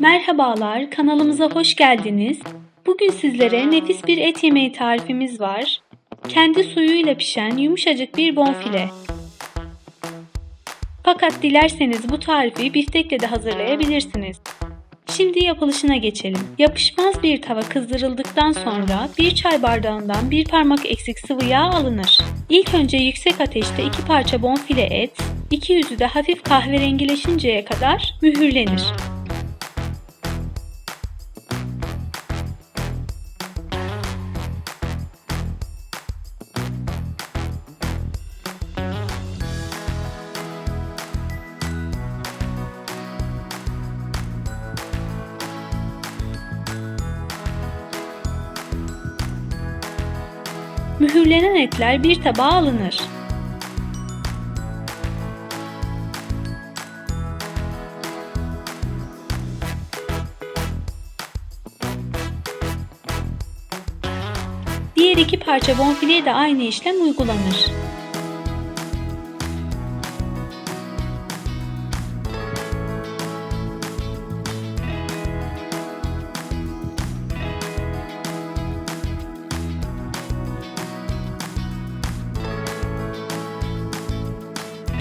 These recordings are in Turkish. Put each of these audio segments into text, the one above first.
Merhabalar, kanalımıza hoş geldiniz. Bugün sizlere nefis bir et yemeği tarifimiz var. Kendi suyuyla pişen yumuşacık bir bonfile. Fakat dilerseniz bu tarifi biftekle de hazırlayabilirsiniz. Şimdi yapılışına geçelim. Yapışmaz bir tava kızdırıldıktan sonra bir çay bardağından bir parmak eksik sıvı yağ alınır. İlk önce yüksek ateşte iki parça bonfile et, iki yüzü de hafif kahverengileşinceye kadar mühürlenir. Mühürlenen etler bir tabağa alınır. Diğer iki parça bonfileye de aynı işlem uygulanır.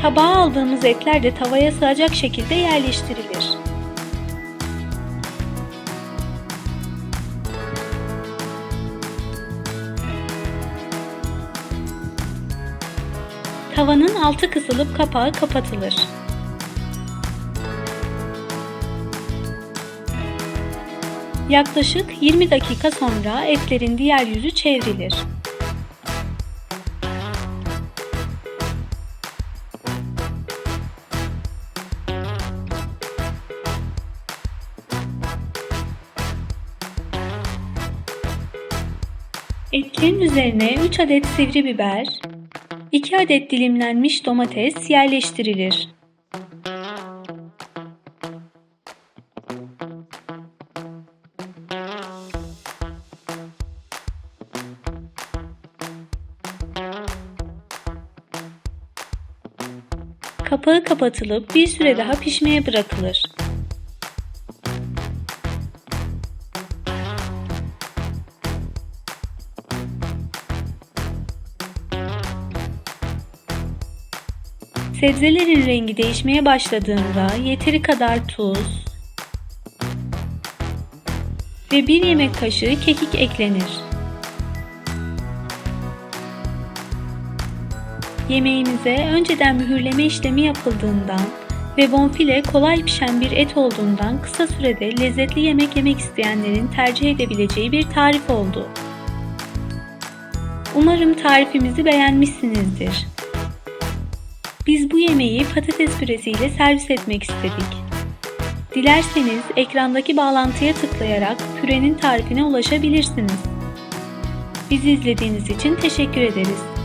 Tabağa aldığımız etler de tavaya sığacak şekilde yerleştirilir. Tavanın altı kısılıp kapağı kapatılır. Yaklaşık 20 dakika sonra etlerin diğer yüzü çevrilir. Etlerin üzerine 3 adet sivri biber, 2 adet dilimlenmiş domates yerleştirilir. Kapağı kapatılıp bir süre daha pişmeye bırakılır. Sebzelerin rengi değişmeye başladığında yeteri kadar tuz ve bir yemek kaşığı kekik eklenir. Yemeğimize önceden mühürleme işlemi yapıldığından ve bonfile kolay pişen bir et olduğundan kısa sürede lezzetli yemek yemek isteyenlerin tercih edebileceği bir tarif oldu. Umarım tarifimizi beğenmişsinizdir. Biz bu yemeği patates püresiyle servis etmek istedik. Dilerseniz ekrandaki bağlantıya tıklayarak pürenin tarifine ulaşabilirsiniz. Bizi izlediğiniz için teşekkür ederiz.